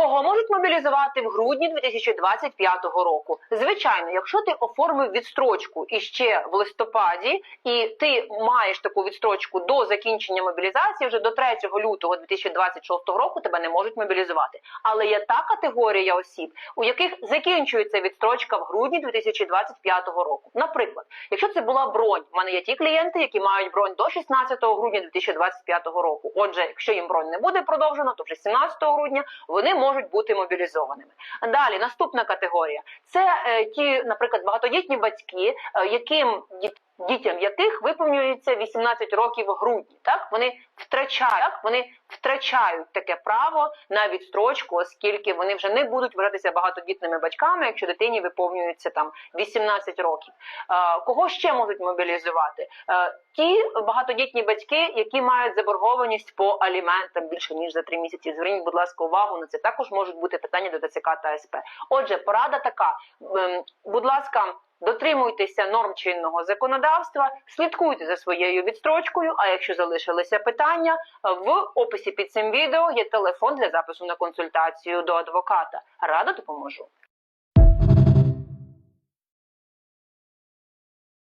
Кого можуть мобілізувати в грудні 2025 року? Звичайно, якщо ти оформив відстрочку іще в листопаді, і ти маєш таку відстрочку до закінчення мобілізації, вже до 3 лютого 2026 року тебе не можуть мобілізувати. Але є та категорія осіб, у яких закінчується відстрочка в грудні 2025 року. Наприклад, якщо це була бронь, в мене є ті клієнти, які мають бронь до 16 грудня 2025 року. Отже, якщо їм бронь не буде продовжено, то вже 17 грудня вони можуть бути мобілізованими. Далі наступна категорія це е, ті, наприклад, багатодітні батьки, е, яким діт- дітям яких виповнюється 18 років грудні. Так вони втрачають так, вони втрачають таке право на відстрочку, оскільки вони вже не будуть вважатися багатодітними батьками, якщо дитині виповнюється там 18 років. Кого ще можуть мобілізувати? Ті багатодітні батьки, які мають заборгованість по аліментам більше ніж за три місяці. Зверніть, будь ласка, увагу на це. Також можуть бути питання до ТЦК та СП. Отже, порада така: ем, будь ласка. Дотримуйтеся норм чинного законодавства, слідкуйте за своєю відстрочкою. А якщо залишилися питання, в описі під цим відео є телефон для запису на консультацію до адвоката. Рада допоможу.